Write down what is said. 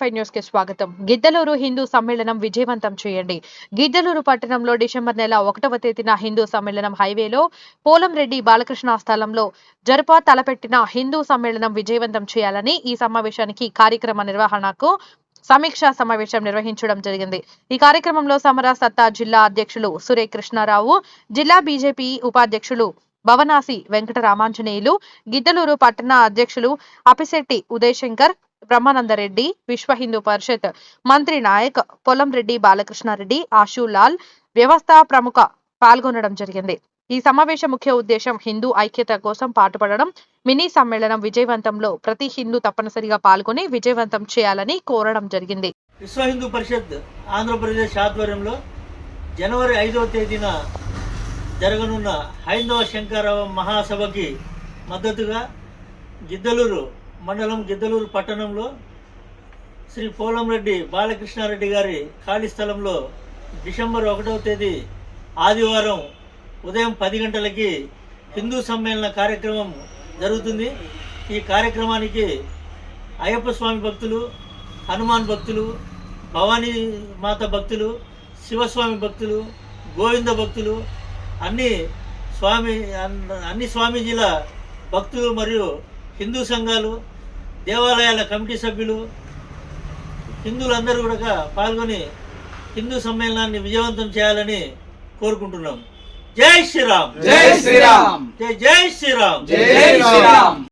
Five న్యూస్కి స్వాగతం. గిద్దలూరు హిందూ సమ్మేళనం విజయవంతం చేయండి. గిద్దలూరు పట్టణంలో డిసెంబర్ నెల ఒకటవ తేదీన హిందూ సమ్మేళనం హైవేలో పోలంరెడ్డి బాలకృష్ణ స్థలంలో జరప తలపెట్టిన హిందూ సమ్మేళనం విజయవంతం చేయాలని ఈ సమావేశానికి కార్యక్రమ నిర్వహణకు సమీక్షా సమావేశం నిర్వహించడం జరిగింది. ఈ కార్యక్రమంలో సమర సత్తా జిల్లా అధ్యక్షులు సురే కృష్ణారావు జిల్లా బీజేపీ ఉపాధ్యక్షులు భవనాసి వెంకట రామాంజనేయులు గిద్దలూరు పట్టణ అధ్యక్షులు అపిశెట్టి ఉదయశంకర్ బ్రహ్మానందరెడ్డి విశ్వ హిందూ పరిషత్ మంత్రి నాయక్ పొలంరెడ్డి బాలకృష్ణారెడ్డి ఆశులాల్ వ్యవస్థ ప్రముఖ పాల్గొనడం జరిగింది. ఈ సమావేశ ముఖ్య ఉద్దేశం హిందూ ఐక్యత కోసం పాటుపడడం మినీ సమ్మేళనం విజయవంతంలో ప్రతి హిందూ తప్పనిసరిగా పాల్గొని విజయవంతం చేయాలని కోరడం జరిగింది. విశ్వ హిందూ పరిషత్ ఆంధ్రప్రదేశ్ ఆధ్వర్యంలో జనవరి ఐదవ తేదీన జరగనున్న హైందవ శంకరవ మహాసభకి మద్దతుగా గిద్దలూరు మండలం గిద్దలూరు పట్టణంలో శ్రీ పోలంరెడ్డి బాలకృష్ణారెడ్డి గారి ఖాళీ స్థలంలో డిసెంబర్ ఒకటవ తేదీ ఆదివారం ఉదయం పది గంటలకి హిందూ సమ్మేళన కార్యక్రమం జరుగుతుంది. ఈ కార్యక్రమానికి అయ్యప్ప స్వామి భక్తులు హనుమాన్ భక్తులు భవానీ మాత భక్తులు శివస్వామి భక్తులు గోవింద భక్తులు అన్ని స్వామి అన్ని స్వామీజీల భక్తులు మరియు హిందూ సంఘాలు దేవాలయాల కమిటీ సభ్యులు హిందువులందరూ కూడా పాల్గొని హిందూ సమ్మేళనాన్ని విజయవంతం చేయాలని కోరుకుంటున్నాం. జై శ్రీరామ్. జై శ్రీరామ్. జై జై శ్రీరామ్. జై శ్రీరామ్.